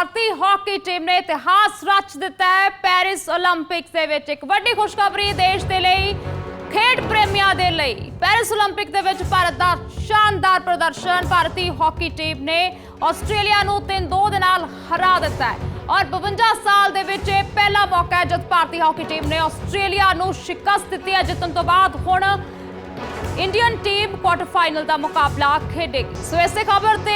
ਭਾਰਤੀ hockey team ਨੇ ਇਤਿਹਾਸ ਰਚ ਦਿੱਤਾ ਹੈ ਪੈਰਿਸ 올림픽ਸ ਦੇ ਵਿੱਚ। ਇੱਕ ਵੱਡੀ ਖੁਸ਼ਖਬਰੀ ਦੇਸ਼ ਦੇ ਲਈ, ਖੇਡ ਪ੍ਰੇਮੀਆਂ ਦੇ ਲਈ। ਪੈਰਿਸ 올림픽 ਦੇ ਵਿੱਚ ਭਾਰਤ ਦਾ ਸ਼ਾਨਦਾਰ ਪ੍ਰਦਰਸ਼ਨ, ਭਾਰਤੀ ਹਾਕੀ ਟੀਮ ਨੇ ਆਸਟ੍ਰੇਲੀਆ ਨੂੰ 3-2 ਦੇ ਨਾਲ ਹਰਾ ਦਿੱਤਾ ਹੈ। ਔਰ 52 ਸਾਲ ਦੇ ਵਿੱਚ ਇਹ ਪਹਿਲਾ ਮੌਕਾ ਹੈ ਜਦ ਭਾਰਤੀ ਹਾਕੀ ਟੀਮ ਨੇ ਆਸਟ੍ਰੇਲੀਆ ਨੂੰ ਸ਼ਿਕਸਤ ਦਿੱਤੀ ਹੈ। ਜਿੱਤਣ ਤੋਂ ਬਾਅਦ ਹੁਣ ਇੰਡੀਅਨ ਟੀਮ ਕੁਆਟਰ ਫਾਈਨਲ ਦਾ ਮੁਕਾਬਲਾ ਖੇਡੇਗੀ। ਸੋ ਇਸੇ ਖਬਰ ਤੇ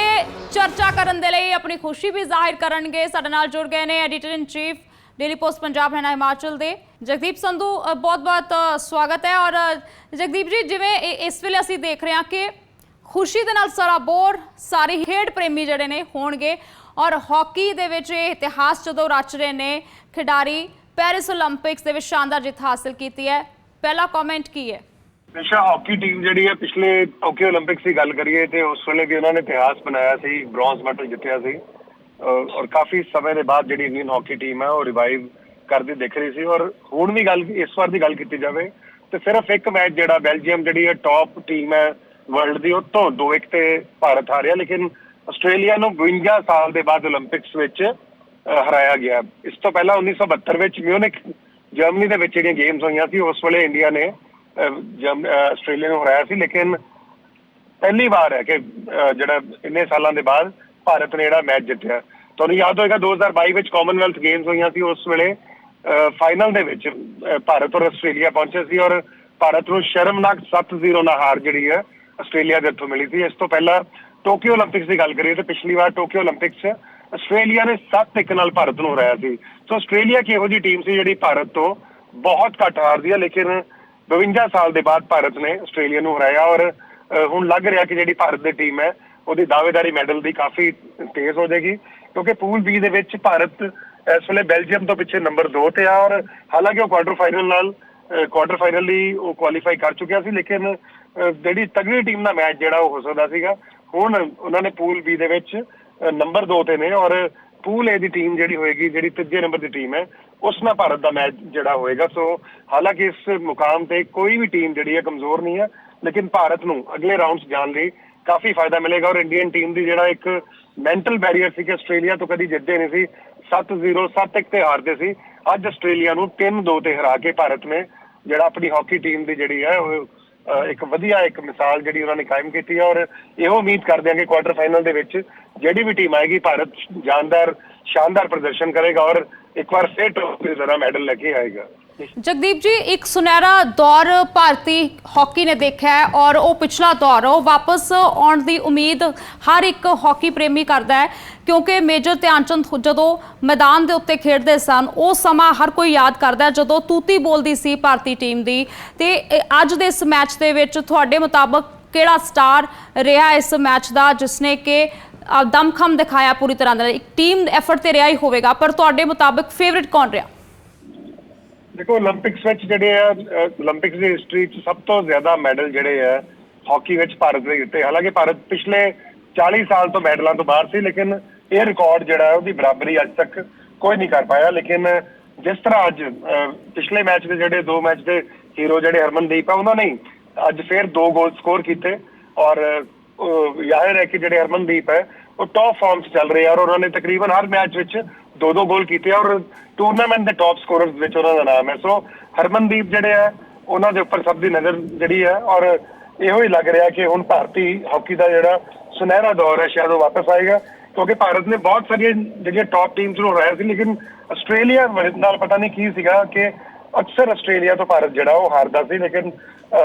ਚਰਚਾ ਕਰਨ ਦੇ ਲਈ ਆਪਣੀ ਖੁਸ਼ੀ ਵੀ ਜ਼ਾਹਿਰ ਕਰਨਗੇ। ਸਾਡੇ ਨਾਲ ਜੁੜ ਗਏ ਨੇ editor in chief, Daily Post Punjab ਹੈ ਨਾ ਹਿਮਾਚਲ ਦੇ। ਜਗਦੀਪ ਸੰਧੂ ਬਹੁਤ-ਬਹੁਤ ਸਵਾਗਤ ਹੈ। ਔਰ ਜਗਦੀਪ ਜੀ, ਜਿਵੇਂ ਇਸ ਵੇਲੇ ਅਸੀਂ ਦੇਖ ਰਹੇ ਹਾਂ ਕਿ ਖੁਸ਼ੀ ਦੇ ਨਾਲ ਸਾਰਾ ਬੋਰ, ਸਾਰੇ ਖੇਡ ਪ੍ਰੇਮੀ ਜਿਹੜੇ ਨੇ ਹੋਣਗੇ। ਔਰ ਹਾਕੀ ਦੇ ਵਿੱਚ ਇਹ ਇਤਿਹਾਸ ਜਦੋਂ ਰਚ ਰਹੇ ਨੇ, ਖਿਡਾਰੀ ਪੈਰਿਸ 올림픽ਸ ਦੇ ਵਿੱਚ ਸ਼ਾਨਦਾਰ ਜਿੱਤ ਹਾਸਲ ਕੀਤੀ ਹੈ। ਪਹਿਲਾ ਕਮੈਂਟ ਕੀ ਹੈ? ਨਿਸ਼ਾ ਹਾਕੀ ਟੀਮ ਜਿਹੜੀ ਹੈ, ਪਿਛਲੇ ਟੋਕੀਓ 올림픽ਸ ਦੀ ਗੱਲ ਕਰੀਏ ਤੇ ਉਸ ਵੇਲੇ ਵੀ ਉਹਨਾਂ ਨੇ ਇਤਿਹਾਸ ਬਣਾਇਆ ਸੀ, ਬ੍ਰੌਂਜ਼ ਮੈਡਲ ਜਿੱਤਿਆ ਸੀ। ਔਰ ਕਾਫੀ ਸਮੇਂ ਦੇ ਬਾਅਦ ਜਿਹੜੀ ਇੰਡੀਅਨ ਹਾਕੀ ਟੀਮ ਹੈ, ਉਹ ਰਿਵਾਈਵ ਕਰਦੀ ਦਿਖ ਰਹੀ ਸੀ ਔਰ ਹੁਣ ਵੀ ਗੱਲ, ਇਸ ਵਾਰ ਦੀ ਗੱਲ ਕੀਤੀ ਜਾਵੇ ਤੇ ਸਿਰਫ ਇੱਕ ਮੈਚ ਜਿਹੜਾ ਬੈਲਜੀਅਮ ਜਿਹੜੀ ਹੈ ਟੌਪ ਟੀਮ ਹੈ ਵਰਲਡ ਦੀ, ਉਹ ਤੋਂ 2-1 ਤੇ ਭਾਰਤ ਹਾਰਿਆ, ਲੇਕਿਨ ਆਸਟ੍ਰੇਲੀਆ ਨੂੰ 52 ਸਾਲ ਦੇ ਬਾਅਦ 올림픽ਸ ਵਿੱਚ ਹਰਾਇਆ ਗਿਆ। ਇਸ ਤੋਂ ਪਹਿਲਾਂ 1972 ਵਿੱਚ ਮਿਊਨਿਕ ਜਰਮਨੀ ਦੇ ਵਿੱਚ ਜਿਹੜੀਆਂ ਗੇਮਸ ਹੋਈਆਂ ਸੀ, ਉਸ ਵੇਲੇ ਇੰਡੀਆ ਨੇ ਜਮ ਆਸਟ੍ਰੇਲੀਆ ਨੂੰ ਹਰਾਇਆ ਸੀ, ਲੇਕਿਨ ਪਹਿਲੀ ਵਾਰ ਹੈ ਕਿ ਜਿਹੜਾ ਇੰਨੇ ਸਾਲਾਂ ਦੇ ਬਾਅਦ ਭਾਰਤ ਨੇ ਜਿਹੜਾ ਮੈਚ ਜਿੱਤਿਆ। ਤੁਹਾਨੂੰ ਯਾਦ ਹੋਏਗਾ 2022 ਵਿੱਚ ਕਾਮਨਵੈਲਥ ਗੇਮਸ ਹੋਈਆਂ ਸੀ, ਉਸ ਵੇਲੇ ਫਾਈਨਲ ਦੇ ਵਿੱਚ ਭਾਰਤ ਔਰ ਆਸਟ੍ਰੇਲੀਆ ਪਹੁੰਚੇ ਸੀ ਔਰ ਭਾਰਤ ਨੂੰ ਸ਼ਰਮਨਾਕ 7-0 ਨਾਲ ਹਾਰ ਜਿਹੜੀ ਹੈ, ਆਸਟ੍ਰੇਲੀਆ ਦੇ ਹੱਥੋਂ ਮਿਲੀ ਸੀ। ਇਸ ਤੋਂ ਪਹਿਲਾਂ ਟੋਕੀਓ 올림픽ਸ ਦੀ ਗੱਲ ਕਰੀਏ ਤਾਂ ਪਿਛਲੀ ਵਾਰ ਟੋਕੀਓ 올림픽ਸ ਆਸਟ੍ਰੇਲੀਆ ਨੇ 7-1 ਨਾਲ ਭਾਰਤ ਨੂੰ ਹਰਾਇਆ ਸੀ। ਸੋ ਆਸਟ੍ਰੇਲੀਆ ਕੀ ਇਹੋ ਜੀ ਟੀਮ ਸੀ ਜਿਹੜੀ ਭਾਰਤ ਤੋਂ ਬਹੁਤ ਘੱਟ ਹਾਰਦੀ ਹੈ, ਲੇਕਿਨ 52 ਸਾਲ ਦੇ ਬਾਅਦ ਭਾਰਤ ਨੇ ਆਸਟ੍ਰੇਲੀਆ ਨੂੰ ਹਰਾਇਆ ਔਰ ਹੁਣ ਲੱਗ ਰਿਹਾ ਕਿ ਜਿਹੜੀ ਭਾਰਤ ਦੀ ਟੀਮ ਹੈ, ਉਹਦੀ ਦਾਅਵੇਦਾਰੀ ਮੈਡਲ ਦੀ ਕਾਫੀ ਤੇਜ਼ ਹੋ ਜਾਏਗੀ, ਕਿਉਂਕਿ ਪੂਲ ਬੀ ਦੇ ਵਿੱਚ ਭਾਰਤ ਇਸ ਵੇਲੇ ਬੈਲਜੀਅਮ ਤੋਂ ਪਿੱਛੇ ਨੰਬਰ 2 ਤੇ ਆ ਔਰ ਹਾਲਾਂਕਿ ਉਹ ਕੁਆਟਰ ਫਾਈਨਲ ਨਾਲ ਕੁਆਟਰ ਫਾਈਨਲ ਲਈ ਉਹ ਕੁਆਲੀਫਾਈ ਕਰ ਚੁੱਕਿਆ ਸੀ, ਲੇਕਿਨ ਜਿਹੜੀ ਤਗੜੀ ਟੀਮ ਦਾ ਮੈਚ ਜਿਹੜਾ ਉਹ ਹੋ ਸਕਦਾ ਸੀਗਾ, ਹੁਣ ਉਹਨਾਂ ਨੇ ਪੂਲ ਬੀ ਦੇ ਵਿੱਚ ਨੰਬਰ 2 ਤੇ ਨੇ ਔਰ ਪੂਲ ਏ ਦੀ ਟੀਮ ਜਿਹੜੀ ਹੋਏਗੀ, ਜਿਹੜੀ ਤੀਜੇ ਨੰਬਰ ਦੀ ਟੀਮ ਹੈ ਉਸ ਨਾਲ ਭਾਰਤ ਦਾ ਮੈਚ ਜਿਹੜਾ ਹੋਏਗਾ, ਸੋ ਹਾਲਾਂਕਿ ਇਸ ਮੁਕਾਮ ਤੇ ਕੋਈ ਵੀ ਟੀਮ ਜਿਹੜੀ ਹੈ ਕਮਜ਼ੋਰ ਨਹੀਂ ਹੈ, ਲੇਕਿਨ ਭਾਰਤ ਨੂੰ ਅਗਲੇ ਰਾਉਂਡਸ ਜਾਣ ਲਈ ਕਾਫੀ ਫਾਇਦਾ ਮਿਲੇਗਾ ਔਰ ਇੰਡੀਅਨ ਟੀਮ ਦੀ ਜਿਹੜਾ ਇੱਕ ਮੈਂਟਲ ਬੈਰੀਅਰ ਸੀ ਕਿ ਆਸਟ੍ਰੇਲੀਆ ਤੋਂ ਕਦੀ ਜਿੱਤਦੇ ਨਹੀਂ ਸੀ 7-0 7-1 ਤੇ ਹਾਰਦੇ ਸੀ, ਅੱਜ ਆਸਟ੍ਰੇਲੀਆ ਨੂੰ 3-2 ਤੇ ਹਰਾ ਕੇ ਭਾਰਤ ਨੇ ਜਿਹੜਾ ਆਪਣੀ ਹਾਕੀ ਟੀਮ ਦੀ ਜਿਹੜੀ ਹੈ, ਉਹ ਇੱਕ ਵਧੀਆ ਇੱਕ ਮਿਸਾਲ ਜਿਹੜੀ ਉਹਨਾਂ ਨੇ ਕਾਇਮ ਕੀਤੀ ਹੈ ਔਰ ਇਹੋ ਉਮੀਦ ਕਰਦੇ ਹਾਂ ਕਿ ਕੁਆਟਰ ਫਾਈਨਲ ਦੇ ਵਿੱਚ ਜਿਹੜੀ ਵੀ ਟੀਮ ਆਏਗੀ, ਭਾਰਤ ਜਾਨਦਾਰ, ਸ਼ਾਨਦਾਰ ਪ੍ਰਦਰਸ਼ਨ ਕਰੇਗਾ ਔਰ ਇੱਕ ਵਾਰ ਫਿਰ ਟਰੋਫੀ ਜ਼ਰਾ ਮੈਡਲ ਲੈ ਕੇ ਆਏਗਾ। ਜਗਦੀਪ ਜੀ, ਇੱਕ ਸੁਨਹਿਰਾ ਦੌਰ ਭਾਰਤੀ ਹਾਕੀ ਨੇ ਦੇਖਿਆ ਹੈ ਔਰ ਉਹ ਪਿਛਲਾ ਦੌਰ ਉਹ ਵਾਪਸ ਆਉਣ ਦੀ ਉਮੀਦ ਹਰ ਇੱਕ ਹਾਕੀ ਪ੍ਰੇਮੀ ਕਰਦਾ ਹੈ ਕਿਉਂਕਿ ਮੇਜਰ ਧਿਆਨਚੰਦ ਜਦੋਂ ਮੈਦਾਨ ਦੇ ਉੱਤੇ ਖੇਡਦੇ ਸਨ, ਉਹ ਸਮਾਂ ਹਰ ਕੋਈ ਯਾਦ ਕਰਦਾ ਜਦੋਂ ਤੂਤੀ ਬੋਲਦੀ ਸੀ ਭਾਰਤੀ ਟੀਮ ਦੀ, ਤੇ ਅੱਜ ਦੇ ਇਸ ਮੈਚ ਦੇ ਵਿੱਚ ਤੁਹਾਡੇ ਮੁਤਾਬਕ ਕਿਹੜਾ ਸਟਾਰ ਰਿਹਾ ਇਸ ਮੈਚ ਦਾ ਜਿਸਨੇ ਕਿ ਦਮਖਮ ਦਿਖਾਇਆ ਪੂਰੀ ਤਰ੍ਹਾਂ ਨਾਲ। ਇੱਕ ਟੀਮ ਐਫਰਟ ਤੇ ਰਿਹਾ ਹੀ ਹੋਵੇਗਾ, ਪਰ ਤੁਹਾਡੇ ਮੁਤਾਬਕ ਫੇਵਰਿਟ ਕੌਣ ਰਿਹਾ? ਦੇਖੋ 올림픽ਸ ਵਿੱਚ ਜਿਹੜੇ ਆ 올림픽ਸ ਦੀ ਹਿਸਟਰੀ 'ਚ ਸਭ ਤੋਂ ਜ਼ਿਆਦਾ ਮੈਡਲ ਜਿਹੜੇ ਆ ਹਾਕੀ ਵਿੱਚ ਭਾਰਤ ਨੇ ਜਿੱਤੇ। ਹਾਲਾਂਕਿ ਭਾਰਤ ਪਿਛਲੇ 40 ਸਾਲ ਤੋਂ ਮੈਡਲਾਂ ਤੋਂ ਬਾਹਰ ਸੀ, ਲੇਕਿਨ ਇਹ ਰਿਕਾਰਡ ਜਿਹੜਾ ਉਹਦੀ ਬਰਾਬਰੀ ਅੱਜ ਤੱਕ ਕੋਈ ਨਹੀਂ ਕਰ ਪਾਇਆ। ਲੇਕਿਨ ਜਿਸ ਤਰ੍ਹਾਂ ਅੱਜ ਪਿਛਲੇ ਮੈਚ ਦੇ ਜਿਹੜੇ ਦੋ ਮੈਚ ਦੇ ਹੀਰੋ ਜਿਹੜੇ ਹਰਮਨਦੀਪ ਆ, ਉਹਨਾਂ ਨੇ ਅੱਜ ਫੇਰ ਦੋ ਗੋਲ ਸਕੋਰ ਕੀਤੇ ਔਰ ਜ਼ਾਹਿਰ ਹੈ ਕਿ ਜਿਹੜੇ ਹਰਮਨਦੀਪ ਹੈ, ਉਹ ਟੌਪ ਫਾਰਮ 'ਚ ਚੱਲ ਰਹੇ ਆ ਔਰ ਉਹਨਾਂ ਨੇ ਤਕਰੀਬਨ ਹਰ ਮੈਚ ਵਿੱਚ ਦੋ ਦੋ ਗੋਲ ਕੀਤੇ ਔਰ ਟੂਰਨਾਮੈਂਟ ਦੇ ਟੌਪ ਸਕੋਰਰਸ ਵਿੱਚ ਉਹਨਾਂ ਦਾ ਨਾਮ ਹੈ। ਸੋ ਹਰਮਨਦੀਪ ਜਿਹੜੇ ਆ, ਉਹਨਾਂ ਦੇ ਉੱਪਰ ਸਭ ਦੀ ਨਜ਼ਰ ਜਿਹੜੀ ਹੈ ਔਰ ਇਹੋ ਹੀ ਲੱਗ ਰਿਹਾ ਕਿ ਹੁਣ ਭਾਰਤੀ ਹਾਕੀ ਦਾ ਜਿਹੜਾ ਸੁਨਹਿਰਾ ਦੌਰ ਹੈ, ਸ਼ਾਇਦ ਉਹ ਵਾਪਸ ਆਏਗਾ, ਕਿਉਂਕਿ ਭਾਰਤ ਨੇ ਬਹੁਤ ਸਾਰੀਆਂ ਜਿਹੜੀਆਂ ਟੌਪ ਟੀਮਸ ਨੂੰ ਹਰਾਇਆ ਸੀ, ਲੇਕਿਨ ਆਸਟ੍ਰੇਲੀਆ ਨਾਲ ਪਤਾ ਨਹੀਂ ਕੀ ਸੀਗਾ ਕਿ ਅਕਸਰ ਆਸਟ੍ਰੇਲੀਆ ਤੋਂ ਭਾਰਤ ਜਿਹੜਾ ਉਹ ਹਾਰਦਾ ਸੀ, ਲੇਕਿਨ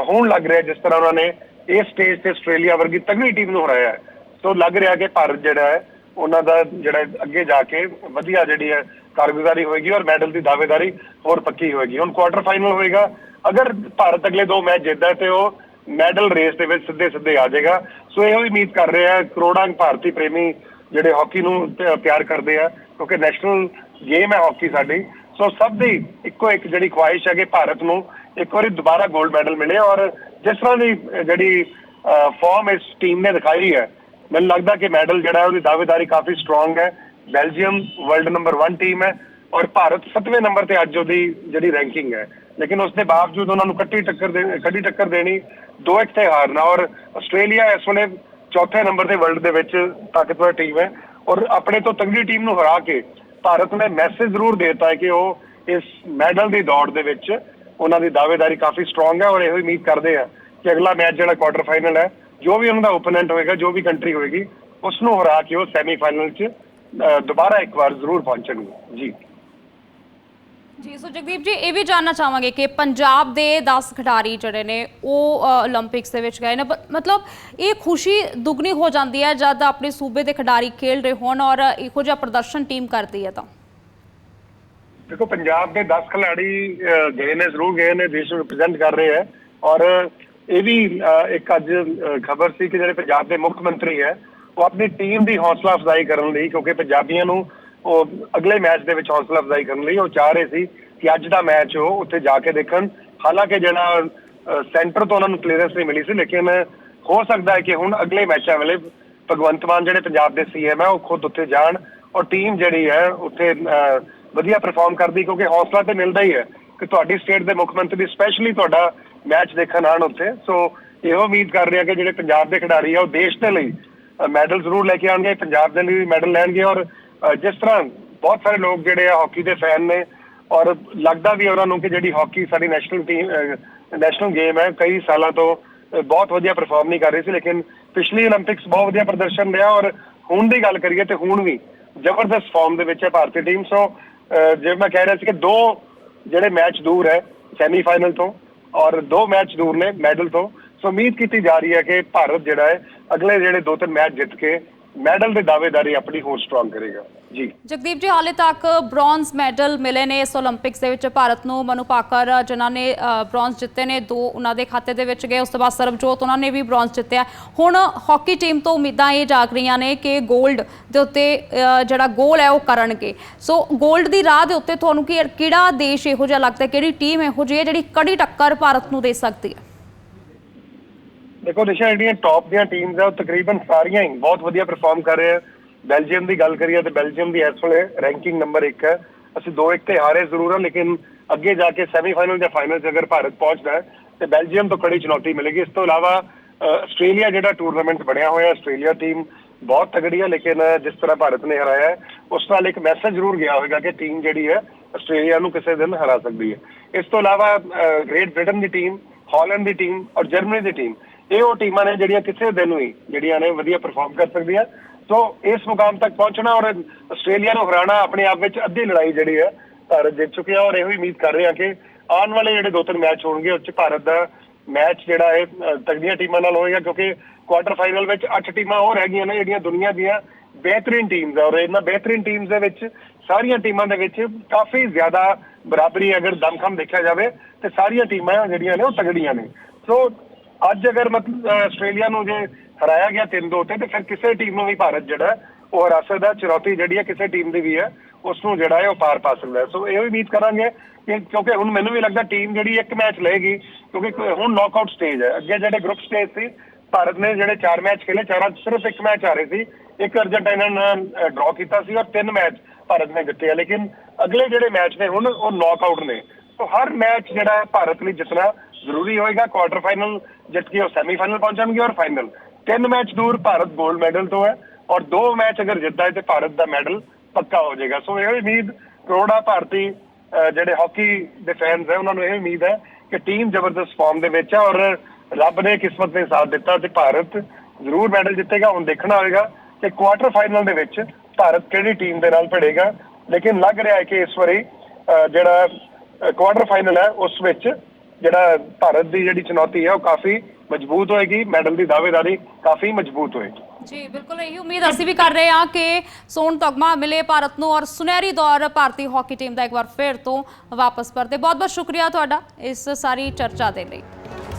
ਹੁਣ ਲੱਗ ਰਿਹਾ ਜਿਸ ਤਰ੍ਹਾਂ ਉਹਨਾਂ ਨੇ ਇਸ ਸਟੇਜ ਤੇ ਆਸਟ੍ਰੇਲੀਆ ਵਰਗੀ ਤਗੜੀ ਟੀਮ ਨੂੰ ਹਰਾਇਆ ਹੈ। ਸੋ ਲੱਗ ਰਿਹਾ ਕਿ ਭਾਰਤ ਜਿਹੜਾ ਹੈ, ਉਹਨਾਂ ਦਾ ਜਿਹੜਾ ਅੱਗੇ ਜਾ ਕੇ ਵਧੀਆ ਜਿਹੜੀ ਹੈ ਕਾਰਗੁਜ਼ਾਰੀ ਹੋਏਗੀ ਔਰ ਮੈਡਲ ਦੀ ਦਾਅਵੇਦਾਰੀ ਹੋਰ ਪੱਕੀ ਹੋਏਗੀ। ਹੁਣ ਕੁਆਟਰ ਫਾਈਨਲ ਹੋਏਗਾ। ਅਗਰ ਭਾਰਤ ਅਗਲੇ ਦੋ ਮੈਚ ਜਿੱਤਦਾ ਤੇ ਉਹ ਮੈਡਲ ਰੇਸ ਦੇ ਵਿੱਚ ਸਿੱਧੇ ਸਿੱਧੇ ਆ ਜਾਏਗਾ। ਸੋ ਇਹੋ ਹੀ ਉਮੀਦ ਕਰ ਰਿਹਾ ਕਰੋੜਾਂ ਭਾਰਤੀ ਪ੍ਰੇਮੀ ਜਿਹੜੇ ਹਾਕੀ ਨੂੰ ਪਿਆਰ ਕਰਦੇ ਆ, ਕਿਉਂਕਿ ਨੈਸ਼ਨਲ ਗੇਮ ਹੈ ਹਾਕੀ ਸਾਡੀ। ਸੋ ਸਭ ਦੀ ਇੱਕੋ ਇੱਕ ਜਿਹੜੀ ਖੁਆਇਸ਼ ਹੈ ਕਿ ਭਾਰਤ ਨੂੰ ਇੱਕ ਵਾਰੀ ਦੁਬਾਰਾ 골ਡ ਮੈਡਲ ਮਿਲੇ ਔਰ ਜਿਸ ਤਰ੍ਹਾਂ ਦੀ ਅਹ, ਜਿਹੜੀ ਫਾਰਮ ਇਸ ਟੀਮ ਨੇ ਦਿਖਾਈ ਹੈ ਮੈਨੂੰ ਲੱਗਦਾ ਕਿ ਮੈਡਲ ਜਿਹੜਾ ਉਹਦੀ ਦਾਅਵੇਦਾਰੀ ਕਾਫੀ ਸਟਰੋਂਗ ਹੈ। ਬੈਲਜੀਅਮ ਵਰਲਡ ਨੰਬਰ 1 ਟੀਮ ਹੈ ਔਰ ਭਾਰਤ 7ਵੇਂ ਨੰਬਰ ਤੇ ਅੱਜ ਉਹਦੀ ਜਿਹੜੀ ਰੈਂਕਿੰਗ ਹੈ। ਲੇਕਿਨ ਉਸ ਦੇ ਬਾਵਜੂਦ ਉਹਨਾਂ ਨੂੰ ਕੱਟੀ ਟੱਕਰ ਦੇ ਕੱਢੀ ਟੱਕਰ ਦੇਣੀ ਦੋ ਇੱਕ ਤੇ ਹਾਰਨਾ ਔਰ ਆਸਟ੍ਰੇਲੀਆ ਇਸ ਵੇਲੇ ਚੌਥੇ ਨੰਬਰ ਤੇ ਵਰਲਡ ਦੇ ਵਿੱਚ ਤਾਕਤਵਰ ਟੀਮ ਹੈ ਔਰ ਆਪਣੇ ਤੋਂ ਤਗੜੀ ਟੀਮ ਨੂੰ ਹਰਾ ਕੇ ਭਾਰਤ ਨੇ ਮੈਸੇਜ ਜ਼ਰੂਰ ਦਿੱਤਾ ਹੈ ਕਿ ਉਹ ਇਸ ਮੈਡਲ ਦੀ ਦੌੜ ਦੇ ਵਿੱਚ ਉਹਨਾਂ ਦੀ ਦਾਅਵੇਦਾਰੀ ਕਾਫੀ ਸਟਰੋਂਗ ਹੈ ਔਰ ਇਹੋ ਉਮੀਦ ਕਰਦੇ ਆ ਕਿ ਅਗਲਾ ਮੈਚ ਜਿਹੜਾ ਕੁਆਟਰ ਫਾਈਨਲ ਹੈ, ਜੋ ਵੀ ਉਹਨਾਂ ਦਾ ਓਪੋਨੈਂਟ ਹੋਏਗਾ, ਜੋ ਵੀ ਕੰਟਰੀ ਹੋਏਗੀ ਉਸ ਨੂੰ ਹਰਾ ਕੇ ਉਹ ਸੈਮੀਫਾਈਨਲ 'ਚ ਦੁਬਾਰਾ ਇੱਕ ਵਾਰ ਜ਼ਰੂਰ ਪਹੁੰਚਣਗੇ। ਜੀ। ਜੀ, ਸੋ ਜਗਦੀਪ ਜੀ, ਇਹ ਵੀ ਜਾਨਣਾ ਚਾਹਾਂਗੇ ਕਿ ਪੰਜਾਬ ਦੇ 10 ਖਿਡਾਰੀ ਜਿਹੜੇ ਨੇ, ਉਹ 올림픽ਸ ਦੇ ਵਿੱਚ ਗਏ ਨੇ। ਮਤਲਬ ਇਹ ਖੁਸ਼ੀ ਦੁੱਗਣੀ ਹੋ ਜਾਂਦੀ ਹੈ ਜਦ ਆਪਣੇ ਸੂਬੇ ਦੇ ਖਿਡਾਰੀ ਖੇਡ ਰਹੇ ਹੋਣ ਔਰ ਇਹੋ ਜਿਹਾ ਪ੍ਰਦਰਸ਼ਨ ਟੀਮ ਕਰਦੀ ਹੈ ਤਾਂ। ਦੇਖੋ ਪੰਜਾਬ ਦੇ 10 ਖਿਡਾਰੀ ਅਹ, ਗਏ ਨੇ ਜ਼ਰੂਰ ਗਏ ਨੇ ਦੇਸ਼ ਨੂੰ ਰਿਪਰੈਜ਼ੈਂਟ ਕਰ ਰਹੇ ਹੈ। ਔਰ ਇਹ ਵੀ ਇੱਕ ਅੱਜ ਖਬਰ ਸੀ ਕਿ ਜਿਹੜੇ ਪੰਜਾਬ ਦੇ ਮੁੱਖ ਮੰਤਰੀ ਹੈ ਉਹ ਆਪਣੀ ਟੀਮ ਦੀ ਹੌਸਲਾ ਅਫਜ਼ਾਈ ਕਰਨ ਲਈ ਕਿਉਂਕਿ ਪੰਜਾਬੀਆਂ ਨੂੰ ਉਹ ਅਗਲੇ ਮੈਚ ਦੇ ਵਿੱਚ ਹੌਸਲਾ ਅਫਜ਼ਾਈ ਕਰਨ ਲਈ ਉਹ ਚਾਹ ਰਹੇ ਸੀ ਕਿ ਅੱਜ ਦਾ ਮੈਚ ਉਹ ਉੱਥੇ ਜਾ ਕੇ ਦੇਖਣ। ਹਾਲਾਂਕਿ ਜਿਹੜਾ ਸੈਂਟਰ ਤੋਂ ਉਹਨਾਂ ਨੂੰ ਕਲੀਅਰੈਂਸ ਨਹੀਂ ਮਿਲੀ ਸੀ ਲੇਕਿਨ ਹੋ ਸਕਦਾ ਹੈ ਕਿ ਹੁਣ ਅਗਲੇ ਮੈਚਾਂ ਵੇਲੇ ਭਗਵੰਤ ਮਾਨ ਜਿਹੜੇ ਪੰਜਾਬ ਦੇ ਸੀਐਮ ਹੈ ਉਹ ਖੁਦ ਉੱਥੇ ਜਾਣ ਔਰ ਟੀਮ ਜਿਹੜੀ ਹੈ ਉੱਥੇ ਅਹ, ਵਧੀਆ ਪਰਫਾਰਮ ਕਰਦੀ, ਕਿਉਂਕਿ ਹੌਸਲਾ ਤੇ ਮਿਲਦਾ ਹੀ ਹੈ ਕਿ ਤੁਹਾਡੀ ਸਟੇਟ ਦੇ ਮੁੱਖ ਮੰਤਰੀ ਸਪੈਸ਼ਲੀ ਤੁਹਾਡਾ ਮੈਚ ਦੇਖਣ ਆਣ ਉੱਥੇ। ਸੋ ਇਹੋ ਉਮੀਦ ਕਰ ਰਿਹਾ ਕਿ ਜਿਹੜੇ ਪੰਜਾਬ ਦੇ ਖਿਡਾਰੀ ਆ, ਉਹ ਦੇਸ਼ ਦੇ ਲਈ ਮੈਡਲ ਜ਼ਰੂਰ ਲੈ ਕੇ ਆਣਗੇ ਪੰਜਾਬ ਦੇ ਲਈ ਮੈਡਲ ਲੈਣਗੇ ਔਰ ਜਿਸ ਤਰ੍ਹਾਂ ਬਹੁਤ ਸਾਰੇ ਲੋਕ ਜਿਹੜੇ ਆ ਹਾਕੀ ਦੇ ਫੈਨ ਨੇ, ਔਰ ਲੱਗਦਾ ਵੀ ਉਹਨਾਂ ਨੂੰ ਕਿ ਜਿਹੜੀ ਹਾਕੀ ਸਾਡੀ ਨੈਸ਼ਨਲ ਟੀਮ ਨੈਸ਼ਨਲ ਗੇਮ ਹੈ, ਕਈ ਸਾਲਾਂ ਤੋਂ ਬਹੁਤ ਵਧੀਆ ਪਰਫਾਰਮ ਨਹੀਂ ਕਰ ਰਹੀ ਸੀ, ਲੇਕਿਨ ਪਿਛਲੀ 올림픽ਸ ਬਹੁਤ ਵਧੀਆ ਪ੍ਰਦਰਸ਼ਨ ਰਿਹਾ ਔਰ ਹੁਣ ਦੀ ਗੱਲ ਕਰੀਏ ਤੇ ਹੁਣ ਵੀ ਜ਼ਬਰਦਸਤ ਫਾਰਮ ਦੇ ਵਿੱਚ ਹੈ ਭਾਰਤੀ ਟੀਮ ਸੋ ਜਿਵੇਂ ਮੈਂ ਕਹਿ ਰਿਹਾ ਸੀ ਕਿ ਦੋ ਜਿਹੜੇ ਮੈਚ ਦੂਰ ਹੈ ਸੈਮੀਫਾਈਨਲ ਤੋਂ ਔਰ ਦੋ ਮੈਚ ਦੂਰ ਨੇ ਮੈਡਲ ਤੋਂ, ਸੋ ਉਮੀਦ ਕੀਤੀ ਜਾ ਰਹੀ ਹੈ ਕਿ ਭਾਰਤ ਜਿਹੜਾ ਹੈ ਅਗਲੇ ਜਿਹੜੇ ਦੋ ਤਿੰਨ ਮੈਚ ਜਿੱਤ ਕੇ ਮੈਡਲ ਦੇ ਦਾਅਵੇਦਾਰੀ ਆਪਣੀ ਹੋਰ ਸਟਰੋਂਗ ਕਰੇਗਾ। ਜੀ। ਜਗਦੀਪ ਜੀ, ਹਾਲੇ ਤੱਕ ਬ੍ਰੌਂਜ਼ ਮੈਡਲ ਮਿਲੇ ਨੇ ਇਸ 올림픽ਸ ਦੇ ਵਿੱਚ। ਭਾਰਤ ਨੂੰ ਮਨੂ ਪਾਕਰ, ਜਿਨ੍ਹਾਂ ਨੇ ਬ੍ਰੌਂਜ਼ ਜਿੱਤੇ ਨੇ, ਦੋ ਉਹਨਾਂ ਦੇ ਖਾਤੇ ਦੇ ਵਿੱਚ ਗਏ। ਉਸ ਤੋਂ ਬਾਅਦ ਸਰਬਜੋਤ, ਉਹਨਾਂ ਨੇ ਵੀ ਬ੍ਰੌਂਜ਼ ਜਿੱਤਿਆ। ਹੁਣ ਹਾਕੀ ਟੀਮ ਤੋਂ ਉਮੀਦਾਂ ਇਹ ਜਾਗ ਰਹੀਆਂ ਨੇ ਕਿ 골ਡ ਦੇ ਉੱਤੇ ਜਿਹੜਾ ਗੋਲ ਹੈ ਉਹ ਕਰਨਗੇ। ਸੋ 골ਡ ਦੀ ਰਾਹ ਦੇ ਉੱਤੇ ਤੁਹਾਨੂੰ ਕਿਹੜਾ ਦੇਸ਼ ਇਹੋ ਜਿਹਾ ਲੱਗਦਾ ਕਿਹੜੀ ਟੀਮ ਇਹੋ ਜਿਹੀ ਹੈ ਜਿਹੜੀ ਕੜੀ ਟੱਕਰ ਭਾਰਤ ਨੂੰ ਦੇ ਸਕਦੀ ਹੈ? ਦੇਖੋ ਨਿਸ਼ਾ ਜਿਹੜੀਆਂ ਟੌਪ ਦੀਆਂ ਟੀਮਸ ਆ, ਉਹ ਤਕਰੀਬਨ ਸਾਰੀਆਂ ਹੀ ਬਹੁਤ ਵਧੀਆ ਪਰਫਾਰਮ ਕਰ ਰਹੇ ਆ ਬੈਲਜੀਅਮ ਦੀ ਗੱਲ ਕਰੀਏ ਤੇ ਬੈਲਜੀਅਮ ਦੀ ਇਸ ਵੇਲੇ ਰੈਂਕਿੰਗ ਨੰਬਰ 1 ਹੈ। ਅਸੀਂ 2-1 ਤੇ ਹਾਰੇ ਜ਼ਰੂਰ ਹਾਂ, ਲੇਕਿਨ ਅੱਗੇ ਜਾ ਕੇ ਸੈਮੀਫਾਈਨਲ ਜਾਂ ਫਾਈਨਲ 'ਚ ਅਗਰ ਭਾਰਤ ਪਹੁੰਚਦਾ ਹੈ, ਤੇ ਬੈਲਜੀਅਮ ਤੋਂ ਕੜੀ ਚੁਣੌਤੀ ਮਿਲੇਗੀ। ਇਸ ਤੋਂ ਇਲਾਵਾ ਆਸਟ੍ਰੇਲੀਆ ਜਿਹੜਾ ਟੂਰਨਾਮੈਂਟ ਬਣਿਆ ਹੋਇਆ ਆਸਟ੍ਰੇਲੀਆ ਟੀਮ ਬਹੁਤ ਤਗੜੀ ਹੈ, ਲੇਕਿਨ ਜਿਸ ਤਰ੍ਹਾਂ ਭਾਰਤ ਨੇ ਹਰਾਇਆ ਹੈ, ਉਸ ਨਾਲ ਇੱਕ ਮੈਸੇਜ ਜ਼ਰੂਰ ਗਿਆ ਹੋਵੇਗਾ ਕਿ ਟੀਮ ਜਿਹੜੀ ਹੈ ਆਸਟ੍ਰੇਲੀਆ ਨੂੰ ਕਿਸੇ ਦਿਨ ਹਰਾ ਸਕਦੀ ਹੈ। ਇਸ ਤੋਂ ਇਲਾਵਾ ਗ੍ਰੇਟ ਬ੍ਰਿਟਨ ਦੀ ਟੀਮ ਹਾਲੈਂਡ ਦੀ ਟੀਮ ਔਰ ਜਰਮਨੀ ਦੀ ਟੀਮ ਇਹ ਉਹ ਟੀਮਾਂ ਨੇ ਜਿਹੜੀਆਂ ਕਿਸੇ ਦਿਨ ਵੀ ਜਿਹੜੀਆਂ ਨੇ ਵਧੀਆ ਪਰਫਾਰਮ ਕਰ ਸਕਦੀਆਂ। ਸੋ ਇਸ ਮੁਕਾਮ ਤੱਕ ਪਹੁੰਚਣਾ ਔਰ ਆਸਟ੍ਰੇਲੀਆ ਨੂੰ ਹਰਾਣਾ ਆਪਣੇ ਆਪ ਵਿੱਚ ਅੱਧੀ ਲੜਾਈ ਜਿਹੜੀ ਹੈ ਭਾਰਤ ਜਿੱਤ ਚੁੱਕਿਆ ਔਰ ਇਹੋ ਹੀ ਉਮੀਦ ਕਰ ਰਹੇ ਹਾਂ ਕਿ ਆਉਣ ਵਾਲੇ ਜਿਹੜੇ ਦੋ ਤਿੰਨ ਮੈਚ ਹੋਣਗੇ ਉਹ 'ਚ ਭਾਰਤ ਦਾ ਮੈਚ ਜਿਹੜਾ ਹੈ ਅ, ਤਗੜੀਆਂ ਟੀਮਾਂ ਨਾਲ ਹੋਏਗਾ ਕਿਉਂਕਿ ਕੁਆਟਰ ਫਾਈਨਲ ਵਿੱਚ 8 ਟੀਮਾਂ ਹੋਰ ਹੈਗੀਆਂ ਨੇ ਜਿਹੜੀਆਂ ਦੁਨੀਆ ਦੀਆਂ ਬਿਹਤਰੀਨ ਟੀਮਸ ਆ ਔਰ ਇਹਨਾਂ ਬਿਹਤਰੀਨ ਟੀਮਸ ਦੇ ਵਿੱਚ ਸਾਰੀਆਂ ਟੀਮਾਂ ਦੇ ਵਿੱਚ ਕਾਫੀ ਜ਼ਿਆਦਾ ਬਰਾਬਰੀ ਅਗਰ ਦਮਖਮ ਦੇਖਿਆ ਜਾਵੇ ਤੇ ਸਾਰੀਆਂ ਟੀਮਾਂ ਜਿਹੜੀਆਂ ਨੇ ਉਹ ਤਗੜੀਆਂ ਨੇ। ਸੋ ਅੱਜ ਅਗਰ ਮਤਲਬ ਆਸਟ੍ਰੇਲੀਆ ਨੂੰ ਜੇ ਹਰਾਇਆ ਗਿਆ 3-2 ਤੇ ਤੇ ਫਿਰ ਕਿਸੇ ਟੀਮ ਨੂੰ ਵੀ ਭਾਰਤ ਜਿਹੜਾ ਉਹ ਹਰਾ ਸਕਦਾ ਚੁਣੌਤੀ ਜਿਹੜੀ ਹੈ ਕਿਸੇ ਟੀਮ ਦੀ ਵੀ ਹੈ ਉਸ ਨੂੰ ਜਿਹੜਾ ਹੈ ਉਹ ਪਾਰ ਪਾ ਸਕਦਾ ਸੋ ਇਹ ਉਮੀਦ ਕਰਾਂਗੇ ਕਿ ਕਿਉਂਕਿ ਹੁਣ ਮੈਨੂੰ ਵੀ ਲੱਗਦਾ ਟੀਮ ਜਿਹੜੀ ਇੱਕ ਮੈਚ ਲਏਗੀ, ਕਿਉਂਕਿ ਕ- ਹੁਣ ਨੌਕਆਊਟ ਸਟੇਜ ਹੈ। ਅੱਗੇ ਜਿਹੜੇ ਗਰੁੱਪ ਸਟੇਜ ਸੀ, ਭਾਰਤ ਨੇ ਜਿਹੜੇ ਚਾਰ ਮੈਚ ਖੇਲੇ, ਚਾਰਾਂ ਸਿਰਫ ਇੱਕ ਮੈਚ ਹਾਰੇ ਸੀ। ਇੱਕ ਅਰਜਨਟਾਈਨਾ ਨੇ ਡਰਾ ਕੀਤਾ ਸੀ ਔਰ ਤਿੰਨ ਮੈਚ ਭਾਰਤ ਨੇ ਜਿੱਤੇ ਆ। ਲੇਕਿਨ ਅਗਲੇ ਜਿਹੜੇ ਮੈਚ ਨੇ ਹੁਣ, ਉਹ ਨੌਕਆਊਟ ਨੇ। ਸੋ ਹਰ ਮੈਚ ਜਿਹੜਾ ਹੈ, ਭਾਰਤ ਲਈ ਜਿੱਤਣਾ ਜ਼ਰੂਰੀ ਹੋਏਗਾ ਕੁਆਟਰ ਫਾਈਨਲ ਜਿੱਤ ਕੇ ਉਹ ਸੈਮੀਫਾਈਨਲ ਪਹੁੰਚਣਗੇ ਔਰ ਫਾਈਨਲ ਤਿੰਨ ਮੈਚ ਦੂਰ ਭਾਰਤ 골ਡ ਮੈਡਲ ਤੋਂ ਹੈ ਔਰ ਦੋ ਮੈਚ ਅਗਰ ਜਿੱਤਦਾ ਹੈ ਤੇ ਭਾਰਤ ਦਾ ਮੈਡਲ ਪੱਕਾ ਹੋ ਜਾਏਗਾ। ਸੋ ਇਹ ਉਮੀਦ ਕਰੋੜਾ ਭਾਰਤੀ ਜਿਹੜੇ ਹਾਕੀ ਦੇ ਫੈਨਸ ਹੈ ਉਹਨਾਂ ਨੂੰ ਇਹ ਉਮੀਦ ਹੈ ਕਿ ਟੀਮ ਜ਼ਬਰਦਸਤ ਫਾਰਮ ਦੇ ਵਿੱਚ ਹੈ ਔਰ ਰੱਬ ਨੇ ਕਿਸਮਤ ਨੇ ਸਾਥ ਦਿੱਤਾ ਤੇ ਭਾਰਤ ਜ਼ਰੂਰ ਮੈਡਲ ਜਿੱਤੇਗਾ। ਹੁਣ ਦੇਖਣਾ ਹੋਵੇਗਾ ਕਿ ਕੁਆਟਰ ਫਾਈਨਲ ਦੇ ਵਿੱਚ ਭਾਰਤ ਕਿਹੜੀ ਟੀਮ ਦੇ ਨਾਲ ਭਿੜੇਗਾ। ਲੇਕਿਨ ਲੱਗ ਰਿਹਾ ਹੈ ਕਿ ਇਸ ਵਾਰੀ ਅਹ, ਜਿਹੜਾ ਕੁਆਟਰ ਫਾਈਨਲ ਹੈ ਉਸ ਵਿੱਚ ਜਿਹੜਾ ਭਾਰਤ ਦੀ ਜਿਹੜੀ ਚੁਣੌਤੀ ਹੈ, ਉਹ ਕਾਫੀ ਮਜ਼ਬੂਤ ਹੋਏਗੀ, ਮੈਡਲ ਦੀ ਦਾਅਵੇਦਾਰੀ ਕਾਫੀ ਮਜ਼ਬੂਤ ਹੋਏਗੀ। ਜੀ, ਬਿਲਕੁਲ ਇਹੀ ਉਮੀਦ ਅਸੀਂ ਵੀ ਕਰ ਰਹੇ ਹਾਂ ਕਿ ਸੋਨ ਤਗਮਾ ਮਿਲੇ ਭਾਰਤ ਨੂੰ ਔਰ ਸੁਨਹਿਰੀ ਦੌਰ ਭਾਰਤੀ ਹਾਕੀ ਟੀਮ ਦਾ ਇੱਕ ਵਾਰ ਫਿਰ ਤੋਂ ਵਾਪਸ ਪਰਤੇ ਬਹੁਤ ਬਹੁਤ ਸ਼ੁਕਰੀਆ ਤੁਹਾਡਾ ਇਸ ਸਾਰੀ ਚਰਚਾ ਦੇ ਲਈ।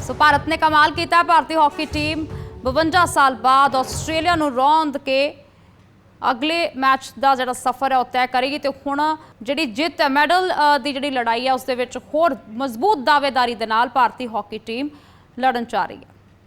ਸੋ ਭਾਰਤ ਨੇ ਕਮਾਲ ਕੀਤਾ, ਭਾਰਤੀ ਹਾਕੀ ਟੀਮ 52 ਸਾਲ ਬਾਅਦ ਆਸਟ੍ਰੇਲੀਆ ਨੂੰ ਰੌਂਦ ਕੇ ਅਗਲੇ ਮੈਚ ਦਾ ਜਿਹੜਾ ਸਫ਼ਰ ਹੈ ਉਹ ਤੈਅ ਕਰੇਗੀ ਤੇ ਹੁਣ ਜਿਹੜੀ ਜਿੱਤ ਹੈ, ਮੈਡਲ ਦੀ ਜਿਹੜੀ ਲੜਾਈ ਹੈ, ਉਸ ਦੇ ਵਿੱਚ ਹੋਰ ਮਜ਼ਬੂਤ ਦਾਅਵੇਦਾਰੀ ਦੇ ਨਾਲ ਭਾਰਤੀ ਹਾਕੀ ਟੀਮ ਲੜਨ ਜਾ ਰਹੀ ਹੈ।